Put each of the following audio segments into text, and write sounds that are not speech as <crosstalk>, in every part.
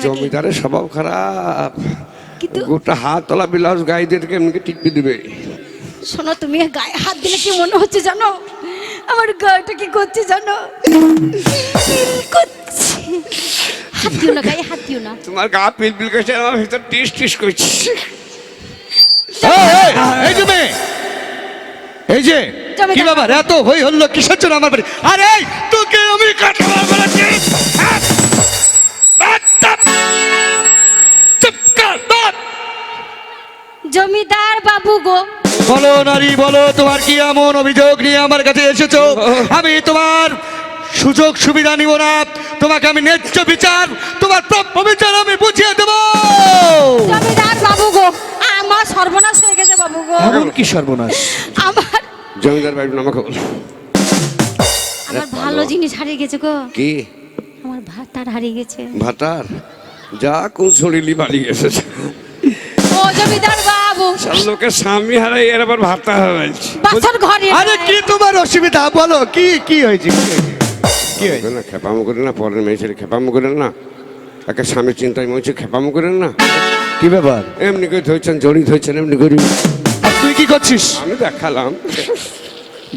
নাকি জমিদারের স্বভাব খারাপ। গোটা হাত তলা ব্লাউজ গায়ে দিয়ে কেমনি টিকপি দিবে। শোনো তুমি গায়ে হাত দিলে কি মনে হচ্ছে জানো? আমার গায়েটা কি করছে জানো? ফিল করছে। হাত দিও না গায়ে হাত দিও না। তোমার গা পিল পিল করছে আমার ভিতর টিস টিস করছে। এই, এই, এই যে কি ব্যাপার? এত হই হল্লো কিসের জন্য আমার বাড়ি? আরে তোকে আমি কথা বলেছি জমিদার বাবু গো। বলো নারী বলো তোমার কি এমন অভিযোগ নিয়ে আমার কাছে এসেছ? আমি তোমার সুযোগ সুবিধা নিব না। তোমাকে আমি ন্যায্য বিচার তোমার প্রাপ্য বিচার আমি বুঝিয়ে দেবো। জমিদার বাবু গো আমার সর্বনাশ হয়ে গেছে বাবু গো। এমন কি সর্বনাশ? আমার জমিদার নামা খবর আমার ভালো জিনিস হারিয়ে গেছে গো। কি? আমার ভাতার হারিয়ে গেছে। ভাতার? যা কোন শরীরই বাড়ি এসেছে ও জমিদার বাবু সব লোকের স্বামী হারাই এর আবার ভাতা হারাইছে বাসর ঘরে আরে কি তোমার অসুবিধা? বলো কি কি হয়েছে? কি হয়েছে? না খেপামো করেন না পরের মেয়ে ছেলে খেপামো করেন না। একে স্বামীর চিন্তায় মনে খেপামো করেন না। কি ব্যাপার? এমনি করে ধরছেন জড়ি ধরছেন এমনি করি। তুই কি করছিস? আমি দেখালাম।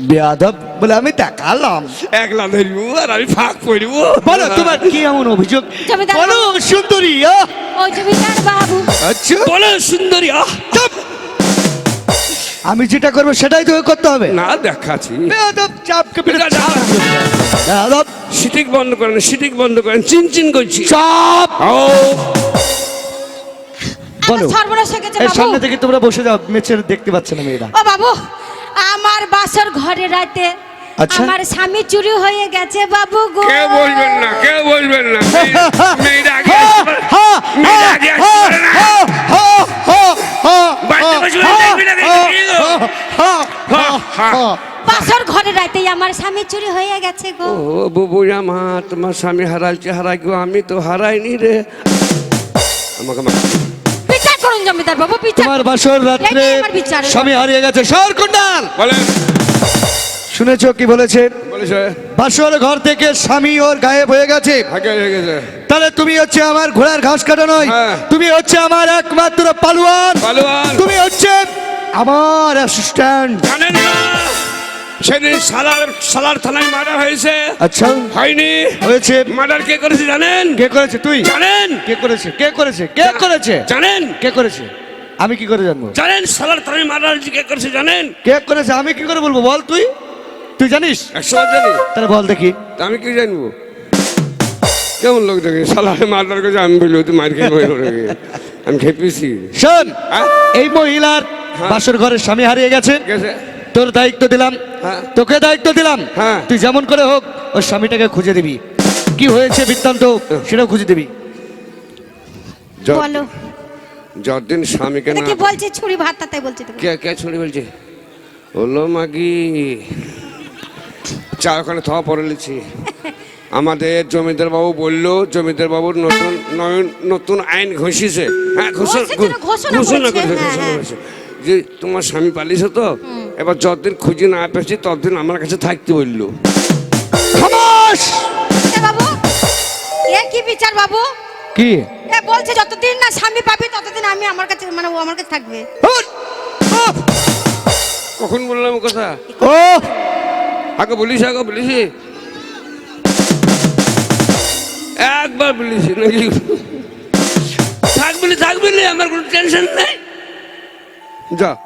বেয়াদব বলে আমি দেখালাম। একলা ধরব আর আমি ফাঁক পড়ব। বলো তোমার কি এমন অভিযোগ? বলো সুন্দরী আহ! জমিদার বাবু। আচ্ছা। বলে সুন্দরী আহ! আমি যেটা করব সেটাই তোকে করতে হবে। না দেখাচ্ছি। চাপকে। সিটিক বন্ধ করেন সিটিক বন্ধ করেন চিনচিন চিন করছি। চাপ! বলো। এই সামনে থেকে তোমরা বসে যাও মেচের দেখতে পাচ্ছ না মেয়েরা। ও বাবু আমার বাসর ঘরে রাতে। আমার স্বামী চুরি হয়ে গেছে বাবু গো। কেউ বলবেন না কে বলবেন না। মেয়ে- মেয়েটা আগে মেয়েটা আগে কি। বাসর ঘরে রাতে আমার স্বামী চুরি হয়ে গেছে গো। ও বুবুয়া মা তোমার স্বামী হারাইছে হারাই গো আমি তো হারাইনি রে। আমাকে বিচার করুন জমিদার বাবু বিচার তোমার। বাসর রাত্রে স্বামী হারিয়ে গেছে কুণ্ডাল! বলেন। শুনেছো কি বলেছে বলেছে। বাসর ঘর থেকে স্বামী ওর গায়েব হয়ে গেছে। তাহলে তুমি হচ্ছে আমার ঘোড়ার ঘাস কাটা নয়। হ্যাঁ। তুমি হচ্ছে আমার একমাত্র পালোয়ান। তুমি হচ্ছে আমার অ্যাসিস্ট্যান্ট জানেন না সেদিন সালার সালার থানায় মার্ডার হয়েছে। আচ্ছা। হয়নি। হয়েছে। মার্ডার কে করেছে জানেন? কে করেছে তুই? জানেন। কে করেছে? কে করেছে? কে করেছে? জানেন। কে করেছে? আমি কি করে জানব? জানেন সালার থানায় মার্ডার কে করেছে জানেন? কে করেছে? আমি কি করে বলব? বল তুই। তুই জানিস? একশো বার জানি। তাহলে বল দেখি। তা আমি কি জানব? কেমন লোক দেখে? সালারে মার্ডার করেছে আমি বলি তুই মার খেয়ে আমি খেপেছি। শোন হ্যাঁ? এই মহিলার বাসর ঘরের স্বামী হারিয়ে গেছে। গেছে। তোর দায়িত্ব দিলাম। হ্যাঁ। তোকে দায়িত্ব দিলাম। হ্যাঁ। তুই যেমন করে হোক ওর স্বামীটাকে খুঁজে দিবি। কি হয়েছে বৃত্তান্ত সেটাও খুঁজে দিবি। বলো। যতদিন স্বামীকে না কি বলছে? ছুরি ভাত তাই বলছে কে কে ছড়ি বলছে? হলো মাগি। চা ওখানে থাওয়া পরে লিছি আমাদের জমিদার বাবু বলল জমিদার বাবুর নতুন নয়ন নতুন আইন ঘোষিছে। হ্যাঁ ঘোষণা করেছে, হ্যাঁ, হ্যাঁ। যে তোমার স্বামী পালিয়েছে তো এবার যতদিন খুঁজে না পেয়েছি ততদিন আমার কাছে থাকতে বলল। বাবু এ কি বিচার বাবু? কি? এ বলছে যতদিন না স্বামী পাবি ততদিন আমি আমার কাছে মানে ও আমার কাছে থাকবে! কখন বললাম কথা? ও! আগে বলিস আগে বলিস। একবার বলিস নাকি থাকবি আমার কোনো টেনশন নেই। যা। <laughs>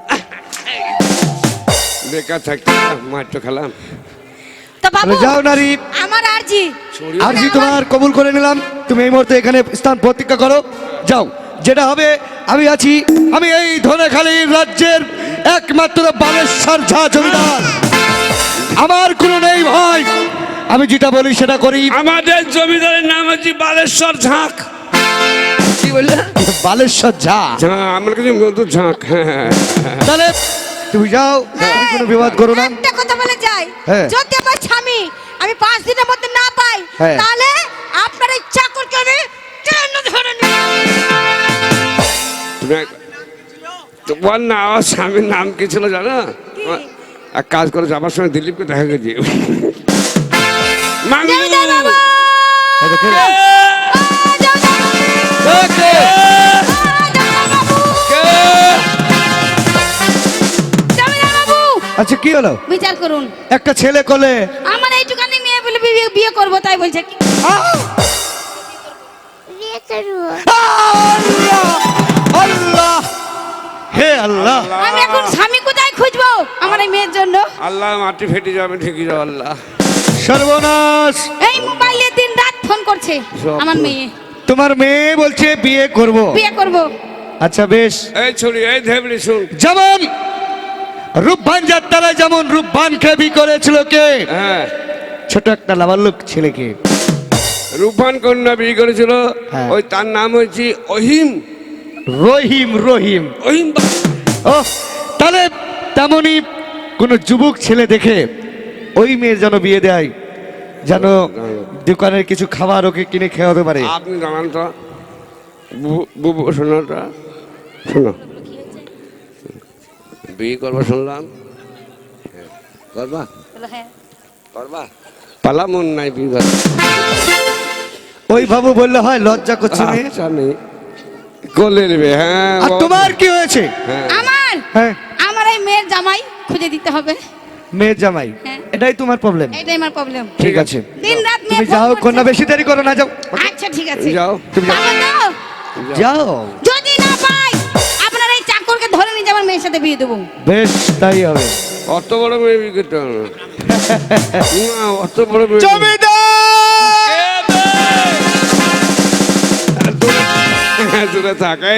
বেকার থাকতে মাত্র খেলাম। তো বাবু যাও নারী। আমার আরজি। আর জি তোমার কবুল করে নিলাম। তুমি এই মুহূর্তে এখানে স্থান প্রতিজ্ঞা করো। যাও। যেটা হবে আমি আছি। আমি এই ধনেখালী রাজ্যের একমাত্র বালেশ্বর ঝা জমিদার। আমার কোনো নেই ভাই। আমি যেটা বলি সেটা করি। আমাদের জমিদারের নাম হচ্ছে বালেশ্বর ঝাঁক। কি বললে? বালেশ্বর ঝা ঝাঁ আমার কাছে মধু ঝাঁক হ্যাঁ হ্যাঁ, হ্যাঁ। তাহলে তুমি যাও কোনো বিবাদ করো না। একটা কথা বলে যাই। হ্যাঁ। যদি আমার স্বামী আমি পাঁচ দিনের মধ্যে না পাই হ্যাঁ। তাহলে আপনার এই চাকরকে আমি টেনে ধরে নিব? তুমি তো বল না আমার স্বামীর নাম কি ছিল জানো? আর কাজ করে যাবার সময় দিলীপকে দেখা গেছে হ্যাঁ, আচ্ছা কি হলো? বিচার করুন। একটা ছেলে কলে। আমার এই এইটুকানি মেয়ে বলে বিয়ে করব তাই বলছে। কি বিয়ে করব। আল্লাহ! হে আল্লাহ! আমি এখন স্বামী কোথায় খুঁজবো আমার এই মেয়ের জন্য। আল্লাহ মাটি ফেটে যাবে ঠিকই যাবে আল্লাহ। সর্বনাশ! এই মোবাইলে দিন রাত ফোন করছে আমার মেয়ে। তোমার মেয়ে বলছে বিয়ে করব। বিয়ে করব। আচ্ছা বেশ। এই ছড়ি এই ধেবড়ি শুন। যেমন রূপবান যাত্রায় যেমন রূপবানকে বি করেছিল কে হ্যাঁ। ছোট একটা লাবালুক ছেলেকে। রূপবান কন্যা বিয়ে করেছিল হ্যাঁ। ওই তার নাম হয়েছে অহিম। রহিম রহিম। অহিম ও তাহলে তেমনই কোন যুবক ছেলে দেখে ওই মেয়ের যেন বিয়ে দেয় যেন দোকানের কিছু খাবার ওকে কিনে খাওয়াতে পারে। আপনি জানান তো বুবু শোনাটা শোনো। বিয়ে করবা শুনলাম? হ্যাঁ। করবা? হ্যাঁ করবা? পালা মন নাই বিয়ে। ওই বাবু বললে হয় লজ্জা করছে আচ্ছা নেই। কোলে নেবে হ্যাঁ তোমার কি হয়েছে? হ্যাঁ। আমার? হ্যাঁ। মেয়ের জামাই খুঁজে দিতে হবে। মেয়ের জামাই? হ্যাঁ। এটাই তোমার প্রবলেম এইটাই আমার প্রবলেম ঠিক আছে। দিন রাত তুমি যাও। কন্যা বেশি দেরি করো না যাও। আচ্ছা ঠিক আছে। যাও তুমি যাও। যাও। যদি না পাই আপনার এই চাকরকে ধরে নিয়ে যাবার মেয়ের সাথে বিয়ে দেবো। বেশ তাই হবে। অত বড় মেয়ে বিয়ে করতে হবে <laughs> অত বড় মেয়ে হ্যাঁ, দূরে থাকাই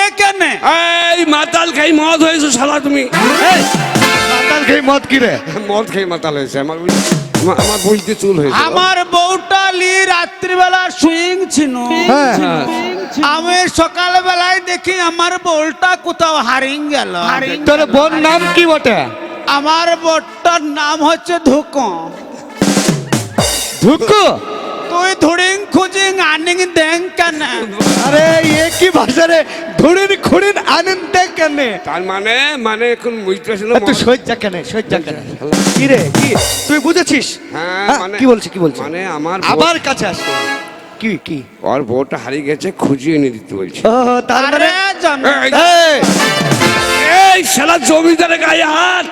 কেন এই মাতাল খাই মদ হয়েছে শালা তুমি। মাতাল খেয়ে মদ কি রে? মদ খেয়ে মাতাল হয়েছে আমার আমার- বুঝতে চুল হয়েছে। আমার বউটা লি রাত্রিবেলা সুইং ছিল হ্যাঁ। আমি সকাল বেলায় দেখি আমার বউটা কোথাও হারিং গেল। তোর বোন নাম কি বটে? আমার বউটার নাম হচ্ছে ধুকো। ধুকু? তুই ধুড়িং খুঁজিং আনিং দেং কেন? আরে এ কি ভাষা রে? ধুড়িন খুড়িন আনন্দ কেনে? তার মানে মানে এখন বুঝতে পারছি না তুই সজ্জা কেনে সজ্জা কেনে? কি রে কি? তুই বুঝেছিস? হ্যাঁ হ্যাঁ, মানে কি বলছি কি বলছি? মানে আমার আবার কাছে আস কি কি? ওর বউটা হারিয়ে গেছে খুঁজিয়ে এনে দিতে বলছে। ও তার মানে এই, শালা জমিদারের গায়ে হাত!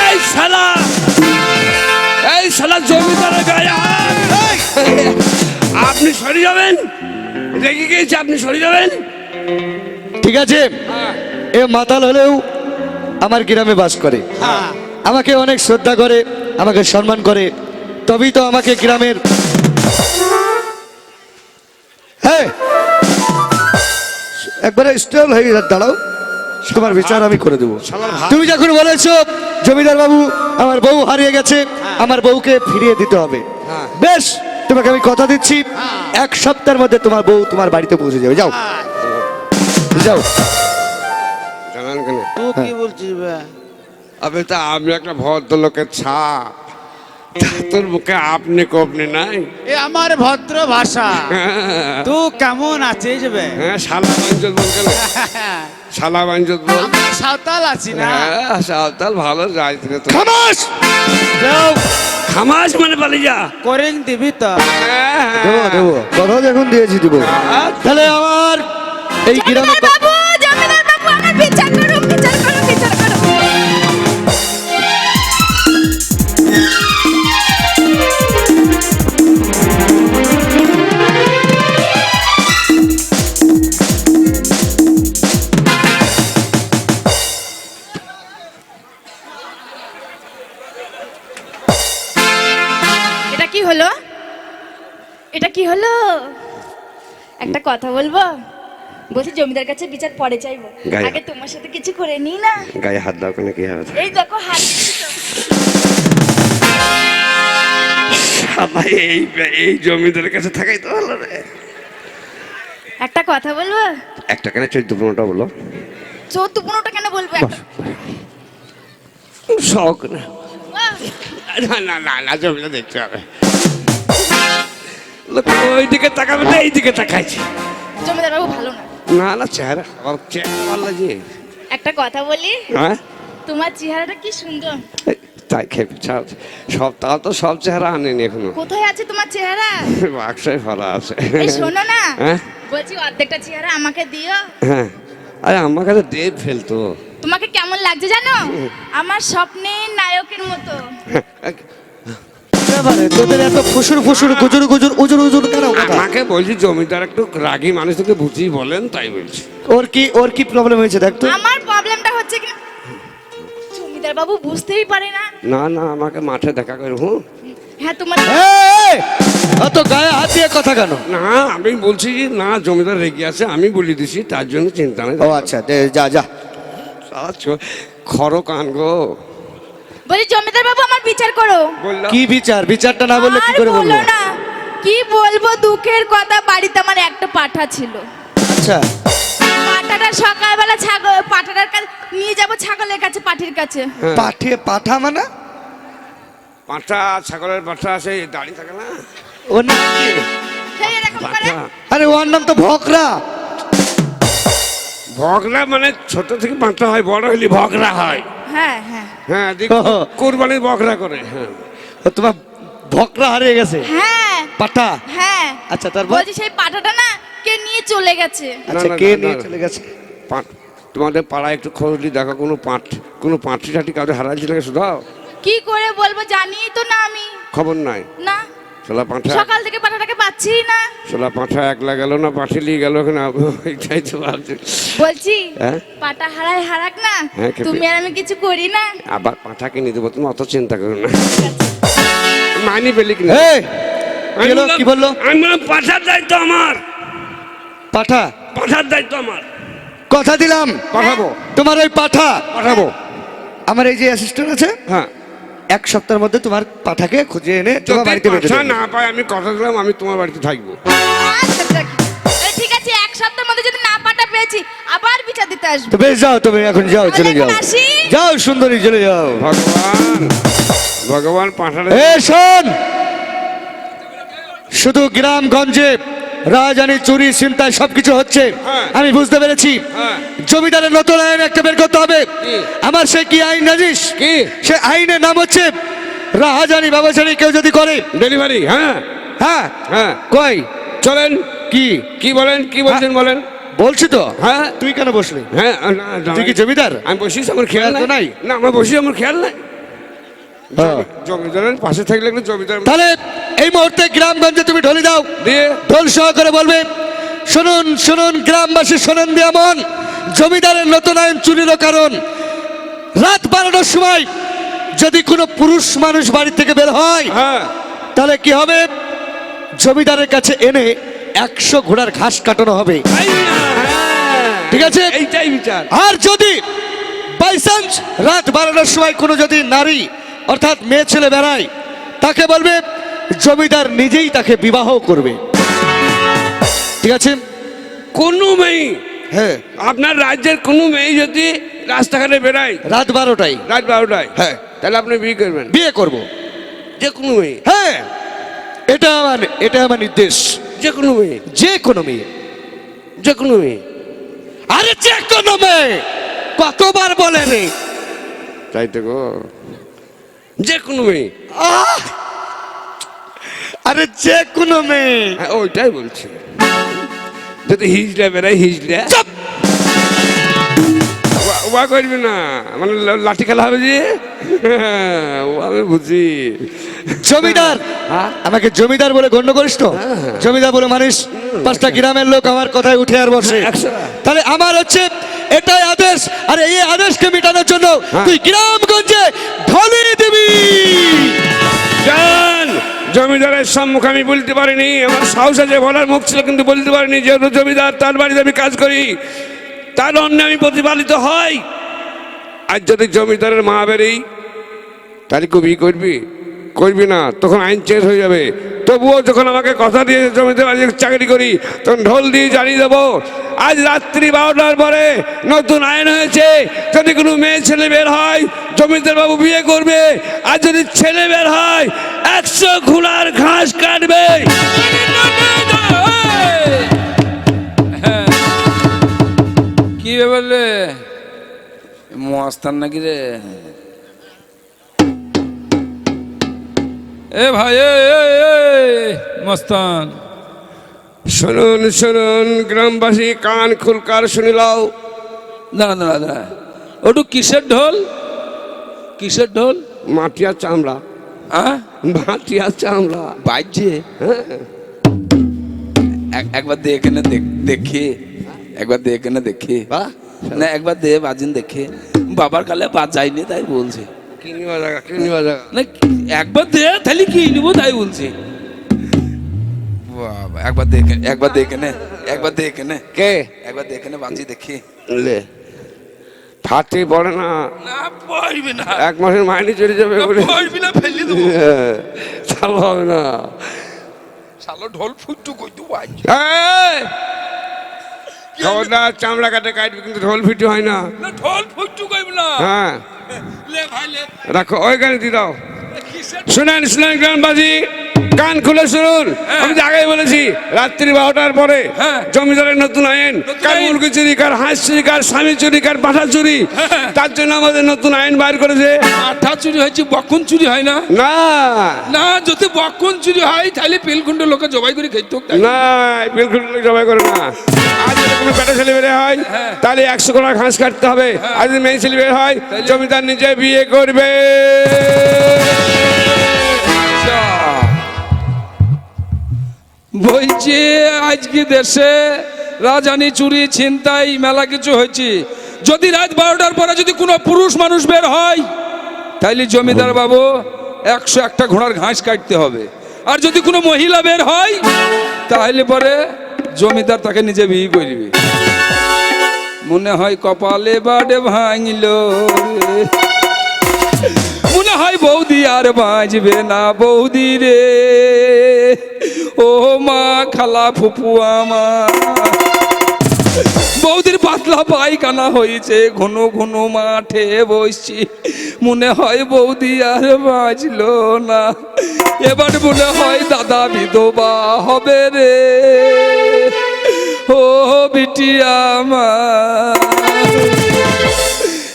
এই শালা! এই শালা জমিদারের গায়ে হাত! <laughs> আপনি সরে যাবেন? রেগে গিয়েছে আপনি সরে যাবেন? ঠিক আছে। এ মাতাল হলেও আমার গ্রামে বাস করে। হ্যাঁ। আমাকে অনেক শ্রদ্ধা করে আমাকে সম্মান করে। তবেই তো আমাকে গ্রামের হ্যাঁ। একবারে স্টেবল হয়ে দাঁড়াও। তোমার বিচার আমি করে দেবো। তুমি যখন বলেছ জমিদার বাবু আমার বউ হারিয়ে গেছে আমার বউকে ফিরিয়ে দিতে হবে। হ্যাঁ। বেশ। তোমাকে আমি কথা দিচ্ছি। এক সপ্তাহের মধ্যে তোমার বউ তোমার বাড়িতে পৌঁছে যাবে। যাও। যাও। জানান কেন? কি বলছিস আবে তা আমি একটা ভদ্রলোকের ছা তা তোর মুখে আপনি কপনি নাই? এ আমার ভদ্র ভাষা। হ্যাঁ, তুই কেমন আছিস বে? হ্যাঁ শালা বাঞ্চত বল কেন শালা বাঞ্চত বল। সাঁওতাল আছি না। হ্যাঁ সাঁওতাল ভালো তো। খামাস! খামাস মানে পালি যা করেন দিবি তো। হ্যাঁ, দেবো হ্যাঁ। দেবো। কথা যখন দিয়েছি দেবো। তাহলে আমার এই গ্রামে বাবু জমিদার বাবু আমার বিচার কথা বলব? বলছি জমিদার কাছে বিচার পরে চাইব। আগে তোমার সাথে কিছু করে নি না? গায়ে হাত দাও কেন কি হবে? এই দেখো হাত। শালা এই এই জমিদারের কাছে থাকাই তো ভালো রে। একটা কথা বলব? একটা কেন? চোদ্দ পনেরোটা বলো। চৌদ্দ পনেরোটা কেন বলব শখ না। না না না না জমিটা দেখতে হবে। ওইদিকে তাকাবে না এইদিকে তাকাইছে। জমিদার বাবু ভালো না। না না চেহারা আমার চেহারা ভালো লাগছে একটা কথা বলি? হ্যাঁ? তোমার চেহারাটা কি সুন্দর। তাই খেপে ছাড়। সব তাও তো সব চেহারা আনেনি এখনও। কোথায় আছে তোমার চেহারা? <laughs> বাক্সে ভালো আছে। শোনো না। হ্যাঁ? বলছি অর্ধেকটা চেহারা আমাকে দিও। হ্যাঁ। আরে আমার কাছে দেব ফেলতো তোমাকে কেমন লাগছে জানো? আমার স্বপ্নের নায়কের মতো। এবারে তোদের এত ফুসুর ফুসুর গুজুর গুজুর উজুর উজুর কেন কথা? আমাকে বলছি জমিদার একটু রাগী মানুষ তোকে বুঝিয়ে বলেন তাই বলছি। ওর কি ওর কি প্রবলেম হয়েছে দেখ তো। আমার প্রবলেমটা হচ্ছে কি জমিদার বাবু বুঝতেই পারে না। না না আমাকে মাঠে দেখা করে হুঁ হ্যাঁ তোমার এই, অত গায়ে হাত দিয়ে কথা কেন? না আমি বলছি না জমিদার রেগে আছে আমি বলে দিছি তার জন্য চিন্তা নেই। ও আচ্ছা যা যা। খর কান গো। বলি জমিদার বাবু আমার বিচার করো। কি বিচার? বিচারটা না বললে কি করে বলব? না কি বলব দুঃখের কথা বাড়িতে আমার একটা পাঠা ছিল। আচ্ছা। পাঠাটা সকালবেলা ছাগল পাঠাটার কাছে নিয়ে যাব ছাগলের কাছে পাঠির কাছে। হ্যাঁ। পাঠিয়ে পাঠা মানে? পাঁঠা ছাগলের পাঁঠা আছে দাড়ি থাকে না। ও না সেই এরকম করে। আরে ওর নাম তো ভকরা ভগরা মানে ছোট থেকে পাঁঠা হয় বড় হলে ভগরা হয়। হ্যাঁ হ্যাঁ। হ্যাঁ দেখ ও। বকরা করে হ্যাঁ। তোমার ভকরা হারিয়ে গেছে? হ্যাঁ। পাঠা হ্যাঁ। আচ্ছা তারপর? বলছি সেই পাঠাটা না কে নিয়ে চলে গেছে? আচ্ছা কে নিয়ে চলে গেছে? পাঁট তোমাদের পাড়ায় একটু খোঁজ নিয়ে দেখো কোনো পাঁট কোনো পাঁঠি টাটি কাউকে হারাইছে নাকি শুধাও কি করে বলব? জানিই তো না আমি। খবর নাই। না। সোলা পাঁঠা সকাল থেকে পাঠাটাকে পাচ্ছি না। সোলা পাঁঠা একলা গেল না পাঠি নিয়ে গেল না এটাই তো ভাবছি। বলছি হ্যাঁ? পাটা হারায় হারাক না হ্যাঁ, তুমি আর আমি কিছু করি না। আবার পাঁঠা কিনে দেবো তুমি অত চিন্তা করো না। মানি পেলি কিনা? কি বলল? আমি বললাম পাঠার দায়িত্ব আমার। পাঠা? পাঠার দায়িত্ব আমার। কথা দিলাম। পাঠাবো। তোমার ওই পাঠা। পাঠাবো। আমার এই যে অ্যাসিস্ট্যান্ট আছে হ্যাঁ। এক সপ্তাহের মধ্যে তোমার পাঠাকে খুঁজে এনে তোমার বাড়িতে বেঁধে পাঠা না পাই আমি কথা দিলাম আমি তোমার বাড়িতে থাকব। আচ্ছা, ঠিক আছে। তাহলে ঠিক আছে এক সপ্তাহের মধ্যে যদি না পাটা পেয়েছি আবার বিচার দিতে আসব। তো বেশ যাও তুমি এখন যাও চলে যাও। এখন আসি? যাও সুন্দরী চলে যাও। ভগবান ভগবান পাঠালে এ শোন! শুধু গ্রামগঞ্জে রাজধানী চুরি চিন্তায় সবকিছু হচ্ছে। হ্যাঁ। আমি বুঝতে পেরেছি। হ্যাঁ। জমিদারের নতুন আইন একটা বের করতে হবে। আমার সে কি আইন নাজিস? কি? সে আইনের নাম হচ্ছে রাহাজানি বাবাজানি কেউ যদি করে। ডেলিভারি হ্যাঁ। হ্যাঁ। হ্যাঁ। কই? চলেন। কি? কি বলেন? কি বলছেন বলেন? বলছি তো। হ্যাঁ। তুই কেন বসলি? হ্যাঁ তুই কি জমিদার? আমি বসিস আমার খেয়াল তো নাই? না আমার বসি আমার খেয়াল নাই। হ্যাঁ। জমিদারের পাশে থাকলে জমিদার তাহলে এই মুহূর্তে গ্রামগঞ্জে তুমি ঢলে দাও। দিয়ে ঢোল সহকারে বলবে শুনুন শুনুন গ্রামবাসী শোনেন দিয়ামন জমিদারের নতুন আইন চুরির কারণ। রাত বারোটার সময় যদি কোনো পুরুষ মানুষ বাড়ি থেকে বের হয় হ্যাঁ। তাহলে কি হবে? জমিদারের কাছে এনে একশো ঘোড়ার ঘাস কাটানো হবে। হ্যাঁ। ঠিক আছে? এইটাই বিচার। আর যদি বাই চান্স রাত বারোটার সময় কোনো যদি নারী অর্থাৎ মেয়ে ছেলে বেড়ায় তাকে বলবে জমিদার নিজেই তাকে বিবাহ করবে। ঠিক আছে? কোনো মেয়ে হ্যাঁ। আপনার রাজ্যের কোনো মেয়ে যদি রাস্তাঘাটে বেড়ায় রাত বারোটায়। রাত বারোটায় হ্যাঁ। তাহলে আপনি বিয়ে করবেন? বিয়ে করব। যে কোনো মেয়ে? হ্যাঁ। এটা আমার এটা আমার নির্দেশ। যে কোনো মেয়ে? যে কোনো মেয়ে। যে কোনো মেয়ে? আরে যে কোনো মেয়ে! কতবার বলেনি? তাই তো গো। যে কোনো মেয়ে আরে যে কোনো মেয়ে। হ্যাঁ, ওইটাই বলছি। যদি হিজলে বেড়ায় হিজলে ওয়া- করবি না। মানে লাঠি খেলা হবে যে? হ্যাঁ, আমি বুঝি। জমিদার! হ্যাঁ? আমাকে জমিদার বলে গণ্য করিস তো? জমিদার বলে মানুষ পাঁচটা গ্রামের লোক আমার কথায় উঠে আর বসে। তাহলে আমার হচ্ছে এটাই আদেশ। আর এই আদেশকে মেটানোর জন্য। তুই গ্রামগঞ্জে ঢলে জমিদারের সম্মুখে আমি বলতে পারিনি, আমার সাহস আছে, বলার মুখ ছিল, কিন্তু বলতে পারিনি, যেহেতু জমিদার, তার বাড়িতে আমি কাজ করি। তার অন্য আমি প্রতিপালিত হই আর যদি জমিদারের মা বেরেই তাহলে কবি করবি? করবি না, তখন আইন চেঞ্জ হয়ে যাবে। তবুও যখন আমাকে কথা দিয়ে জমিতে চাকরি করি, তখন ঢোল দিয়ে জানিয়ে দেবো, আজ রাত্রি বারোটার পরে নতুন আইন হয়েছে। যদি কোনো মেয়ে ছেলে বের হয় জমিদার বাবু বিয়ে করবে। আর যদি ছেলে বের হয়, একশো ঘোড়ার ঘাস কাটবে। কি ব্যাপার রে? মস্তান নাকি রে? এ ভাই এ মস্তান। শুনুন শুনুন গ্রামবাসী কান খুলকার শুনিলাও। দাঁড়া দাঁড়া দাঁড়া ওটু কিসের ঢোল? কিসের ঢোল? মাটিয়া চামড়া। হ্যাঁ মাটিয়া চামড়া। বাজছে। এক- একবার দে এখানে দেখ- একবার দে এখানে দেখি। বাহ না একবার দে বাজিন দেখে। বাবার কালে বাজাইনি তাই বলছে। কি নিবা জায়গা কি নিবা জায়গা না একবার দে তাহলে কি নিবো? তাই বলছি। বাবা একবার দেখে একবার দেখে নে একবার দেখে নে। কে? একবার দেখে নে বাজি দেখি। লে ফাটে পড়ে না। না পারবি না। এক মাসের মাইনে চলে যাবে বলে। পারবি না ফেলে দেবো। চালু হবে না। শালো ঢোল ফুটু কই দেবো আজ। এই! খবরদার চামড়া কাটে কাটবে কিন্তু ঢোল ফিটি হয় না। না ঢোল ফুটু কইব না। হ্যাঁ। ভাই রাখো ওই গাড়ি দিয়ে দাও। শুনেন শুনেন গ্রামবাসী কান খুলে শুনুন আমি তো আগেই বলেছি রাত্রি বারোটার পরে হ্যাঁ। জমিদারের নতুন আইন কার। মুরগি চুরি কার হাঁস চুরি কার স্বামী চুরি কার পাঠা চুরি হ্যাঁ। তার জন্য আমাদের নতুন আইন বাইর করেছে আঠা চুরি হয়েছে বক্ষণ চুরি হয় না না না যদি বক্ষণ চুরি হয় তাহলে পেলকুণ্ড লোকে জবাই করে খেতে। না বিলকুল জবাই করে না আজ যদি কোনো বেটা ছেলে বের হয় হ্যাঁ। তাহলে একশো কোনা ঘাস কাটতে হবে আর যদি মেয়ে ছেলে বের হয় জমিদার নিজে বিয়ে করবে বলছি আজকে দেশে রাজধানী চুরি ছিনতাই মেলা কিছু হয়েছে। যদি রাত বারোটার পরে যদি কোনো পুরুষ মানুষ বের হয় তাইলে জমিদার বাবু একশো একটা ঘোড়ার ঘাস কাটতে হবে। আর যদি কোনো মহিলা বের হয় তাহলে পরে জমিদার তাকে নিজে বিয়ে করবে মনে হয় কপালে বাড়ে ভাঙিল। মনে হয় বৌদি আর বাঁচবে না বৌদি রে। ও মা, খালা ফুপু আমার। বৌদির পাতলা পায়খানা হয়েছে, ঘন ঘন মাঠে বসছি। মনে হয় বৌদি আর বাঁচলো না। এবার মনে হয় দাদা বিধবা হবে রে। ও বিটিয়া আমার।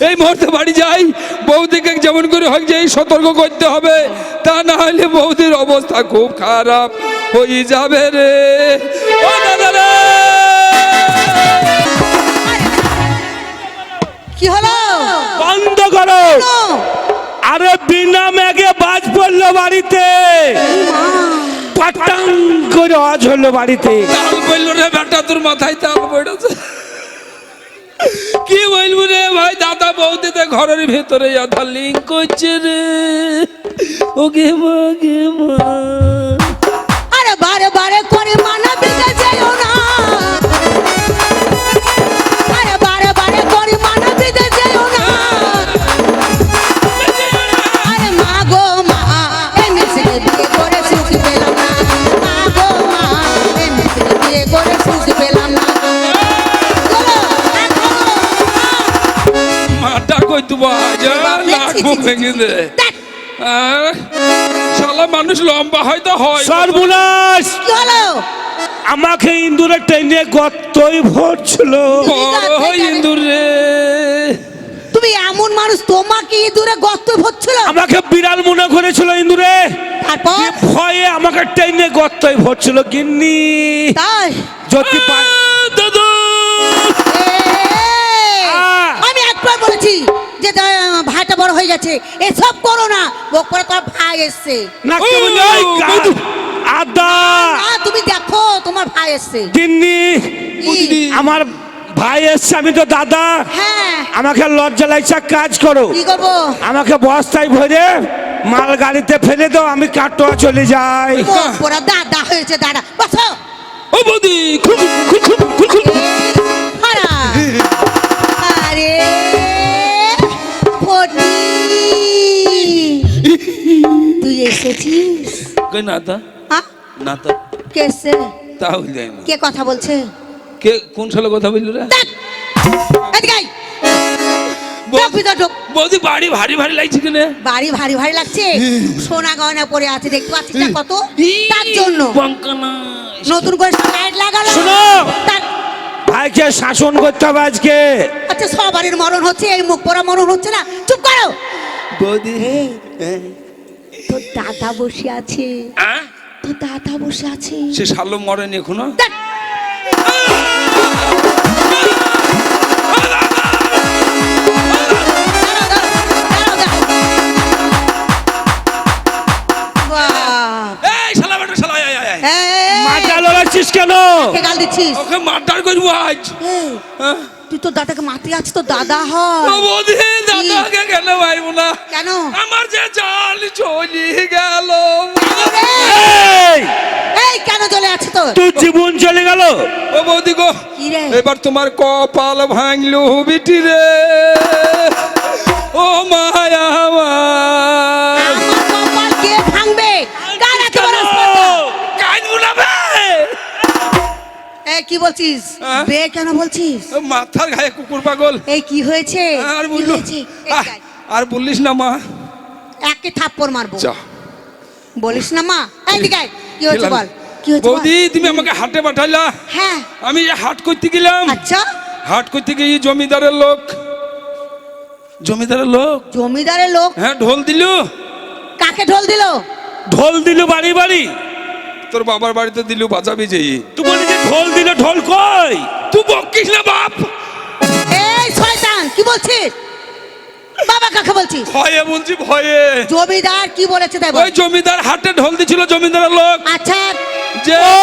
এই মুহূর্তে বাড়ি যাই, বৌদিকে যেমন করে হোক যে সতর্ক করতে হবে, তা না হলে বৌদির অবস্থা খুব খারাপ। হয়ে যাবে রে। ও দাদা রে। কি হলো? বন্ধ করো। আরে বিনা মেঘে বাজ পড়ল বাড়িতে। পাটাং করে আজ হলো বাড়িতে। বলল রে বেটা তোর মাথায় তাল পড়েছে। কি বলব রে ভাই দাদা বৌদিতে ঘরের ভেতরে আধার লিঙ্ক করছে রে। ও গে মা গে মা। বারে করে মানা বিতে যেও না। বারে বারে করে মানা বিতে যেও না। আরে মা গো মা এমনি ছেলে বিয়ে করে সুখ পেলাম না। মা গো মা এমনি ছেলে বিয়ে করে সুখ পেলাম না। মাটা কই তু বাজ লাগবো ভেঙে দে। মানুষ লম্বা হয়তো হয়। সর্বনাশ! আমাকে ইন্দুরের টেনে গতই ভরছিল ইন্দুর রে। তুমি এমন মানুষ তোমাকে দূরে গর্ত ভরছিল আমাকে বিড়াল মনে করেছিল ইন্দুরে। তারপর? ভয়ে আমাকে টেনে গতই ভরছিল গিন্নি। তাই? যদি পা- দাদু! আমি একবার বলেছি যে ভাইটা বড় হয়ে গেছে এসব করো না। বোক করে তোমার ভাই এসছে। ও। আদা। তুমি দেখো তোমার ভাই এসছে। আমার ভাই এসছে আমি তো দাদা। হ্যাঁ। আমাকে লজ্জা লাগছে এক কাজ করো। আমাকে বস্তায় ভরে মাল গাড়িতে ফেলে দাও আমি কাটোয়া চলে যাই। করে দাদা হয়েছে দাদা। বসো। ও বৌদি খুল খুল এই, হারা। আরে। এসেছিস? কই না তা হ্যাঁ? না তো কে এসছে? তাও যায় না। কে কথা বলছে? কে কোন সালে কথা বললি রে? বৌদি বাড়ি ভারী ভারী লাগছে কেনে? বাড়ি ভারী ভারী লাগছে? সোনা গয়না পরে আছে দেখতে পাচ্ছিস না কত? তার জন্য। নতুন করে লাইট লাগালো। শোনো। ভাইকে শাসন করতে হবে আজকে। আচ্ছা সবারই মরণ হচ্ছে এই মুখ পড়া মরণ হচ্ছে না। চুপ করো! বৌদি। তোর দাদা বসে আছে। তোর দাদা বসে আছে। সে শালো মরেনি এখনও? লড়াচ্ছিস কেন? কে গাল দিচ্ছিস? ওকে মার্ডার করব আজ। হ্যাঁ? তুই তোর দাদাকে মারতে যাচ্ছিস তো দাদা হয়। বৌদি দাদাকে কেন পাইব না? কেন? আমার যে জাল চলি গেল। এই, এই কেন চলে আছে তো তোর জীবন চলে গেল। ও বৌদি গো কি রে? এবার তোমার কপাল ভাঙলো বিটি রে। ও মায়া আমার কি বলছিস? হ্যাঁ? বে কেন বলছিস? মাথার গায়ে কুকুর পাগল। এই কি হয়েছে? আর কি বলল? আর বললিস না মা। একে থাপ্পড় মারবো। বলিস না মা? এই দিকে আয়। কি হয়েছে বল? কি হয়েছে বৌদি তুমি আমাকে হাটে পাঠাইলা। হ্যাঁ। আমি হাট করতে গেলাম। আচ্ছা। হাট করতে গিয়ে জমিদারের লোক। জমিদারের লোক? জমিদারের লোক? হ্যাঁ ঢোল দিল। কাকে ঢোল দিল? ঢোল দিল বাড়ি বাড়ি। তোর বাবার বাড়িতে দিল বাজাবি যেই বলি যে ঢোল দিল ঢোল কই? তুই বকিস না বাপ। এই শয়তান কি বলছিস? বাবা কাকে বলছিস? ভয়ে বলছি ভয়ে। জমিদার কি বলেছে তাই ওই জমিদার হাটে ঢোল দিছিল জমিদারের লোক। আচ্ছা। যে ও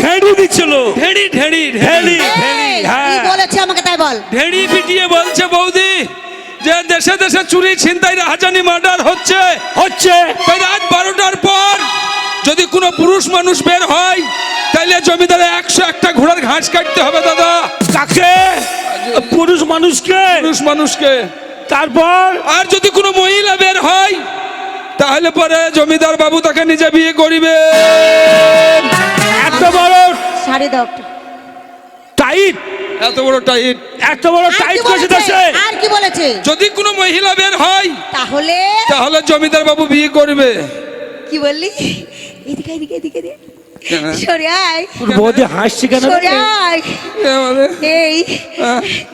ঢেড়ি দিছিল। ঢেড়ি ঢেড়ি ঢেড়ি। ঢেড়ি কি হ্যাঁ। বলেছে আমাকে তাই বল। ঢেড়ি পিটিয়ে বলছে বৌদি যে দেশে দেশে চুরি ছিনতাই রাহাজানি মার্ডার হচ্ছে। হচ্ছে। তাই রাত বারোটার পর যদি কোনো পুরুষ মানুষ বের হয় তাহলে জমিদারে একশো একটা ঘোড়ার ঘাস কাটতে হবে দাদা। কাকে? পুরুষ মানুষকে? পুরুষ মানুষকে। তারপর? আর যদি কোনো মহিলা বের হয় তাহলে পরে জমিদার বাবু তাকে নিজে বিয়ে করিবে। এত বড় সাড়ে দাও টাইট? এত বড় টাইট। এত বড় টাইট করেছে বলেছে? দেশে? আর কি বলেছে? যদি কোনো মহিলা বের হয় তাহলে? তাহলে জমিদার বাবু বিয়ে করবে। কি বললি? এদিকে এদিকে এদিকে এদিকে। সরে আয়। বৌদি হাসছে কেন? সরে আয়। এই।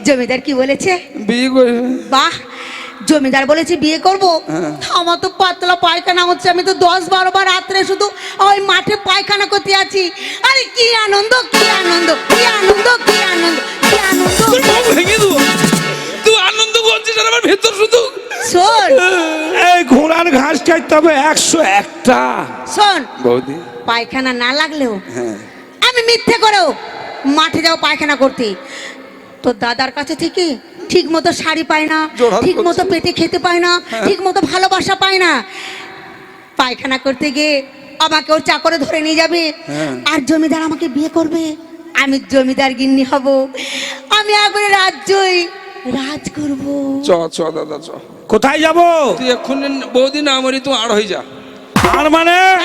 জমিদার কি বলেছে? বিয়ে করবে বাহ জমিদার বলেছে বিয়ে করব। আমার তো পাতলা পায়খানা হচ্ছে আমি তো দশ বারো বার রাত্রে শুধু ওই মাঠে পায়খানা করতে আছি। আরে কি আনন্দ কি আনন্দ কি আনন্দ কি আনন্দ কি আনন্দ। তুই আনন্দ করছিস আর আমার ভেতর শুধু? শোন। এই ঘোড়ার ঘাস কাটতে হবে একশো একটা। শোন বৌদি। পায়খানা না লাগলেও হ্যাঁ। আমি মিথ্যে করেও মাঠে যাও পায়খানা করতে। তোর দাদার কাছে থেকে ঠিক মতো শাড়ি পায় না ঠিক মতো হ্যাঁ। পেটে খেতে পায় না ঠিক মতো ভালোবাসা পায় না। পায়খানা করতে গিয়ে আমাকে ওর চাকরে ধরে নিয়ে যাবে। হ্যাঁ। আর জমিদার আমাকে বিয়ে করবে। আমি জমিদার গিন্নি হব। আমি একবারে রাজ্যই রাজ করব। চ চ দাদা চ। কোথায় যাব? তুই এক্ষুনি বৌদি না মরি তুই আর হয়ে যা। আর মানে?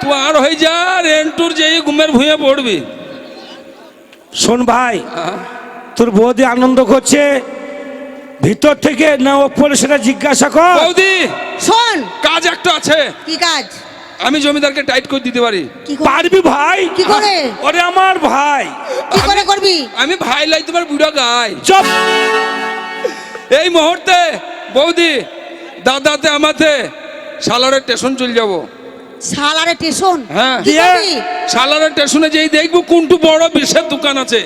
তুই আর হয়ে যা রেন্টুর যেই ঘুমের ভুঁয়ে পড়বি। শোন ভাই হ্যাঁ। তোর বৌদি আনন্দ করছে। ভিতর থেকে না ওপরে সেটা জিজ্ঞাসা কর। বৌদি শোন। কাজ একটা আছে। কি কাজ? আমি জমিদারকে টাইট করে দিতে পারি। কি পারবি ভাই? কি করে? ওরে আমার ভাই। কি করে করবি? আমি ভাই লাই তোমার বুড়া গায় চপ! এই মুহূর্তে বৌদি দাদাতে আমাতে সালারের স্টেশন চলে যাব। সালারে স্টেশন হ্যাঁ। সালারের স্টেশনে যেই দেখব কোনটু বড় বিষের দোকান আছে।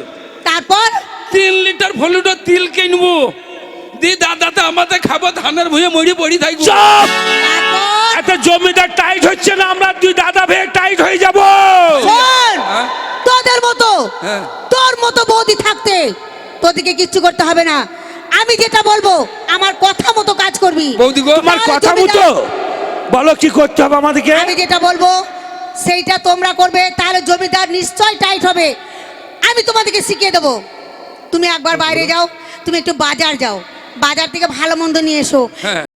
তারপর? তিন লিটার ফলুটার তিল কিনবো। দি দাদাতে আমাতে খাব ধানের ভুঁয়ে মরি পড়ি থাকব। চপ! এত জমিদার টাইট হচ্ছে না আমরা দুই দাদা ভাই টাইট হয়ে যাব। হ্যাঁ? তোদের মতো হ্যাঁ। তোর মতো বৌদি থাকতে তোদেরকে কিচ্ছু করতে হবে না। আমি যেটা বলব আমার কথা মতো কাজ করবি। বৌদি গো। তোমার কথা মতো? বলো কি করতে হবে আমাদেরকে? আমি যেটা বলব সেইটা তোমরা করবে তাহলে জমিদার নিশ্চয় টাইট হবে। আমি তোমাদেরকে শিখিয়ে দেবো। তুমি একবার বাইরে যাও তুমি একটু বাজার যাও। বাজার থেকে ভালো মন্দ নিয়ে এসো। হ্যাঁ।